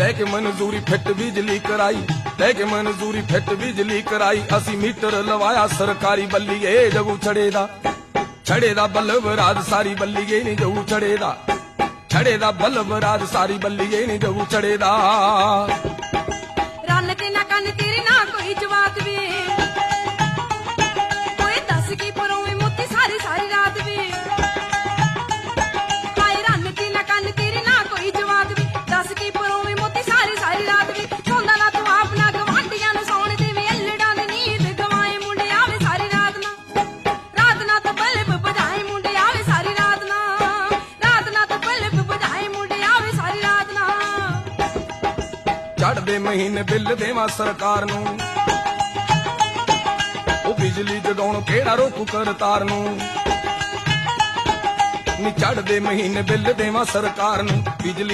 ਲੈ ਕੇ ਮਨਜ਼ੂਰੀ ਫਿੱਟ ਬਿਜਲੀ ਕਰਾਈ, ਲੈ ਕੇ ਮਨਜ਼ੂਰੀ ਫਿੱਟ ਬਿਜਲੀ ਕਰਾਈ। ਅਸੀਂ ਮੀਟਰ ਲਵਾਇਆ ਸਰਕਾਰੀ ਬੱਲੀਏ ਜਗੂ ਛੜੇ ਦਾ। ਛੜੇ ਦਾ ਬੱਲਬ ਰਾਜ ਸਾਰੀ ਬੱਲੀਏ ਨਹੀਂ ਜਗੂ ਛੜੇ ਦਾ। ਛੜੇ ਦਾ ਬੱਲਬ ਰਾਜ ਸਾਰੀ ਬੱਲੀਏ ਨਹੀਂ ਜਗੂ ਛੜੇ ਦਾ। ਚੜਦੇ ਮਹੀਨੇ ਬਿੱਲ ਦੇਵਾਂ ਸਰਕਾਰ ਨੂੰ। ਉਹ ਬਿਜਲੀ ਜਗਾਉਣ ਕਿਹੜਾ ਰੋਕੂ ਕਰਤਾਰ ਨੂੰ। ਨੀ ਚੜਦੇ ਮਹੀਨੇ ਬਿੱਲ ਦੇਵਾਂ ਸਰਕਾਰ ਨੂੰ। ਬਿਜਲੀ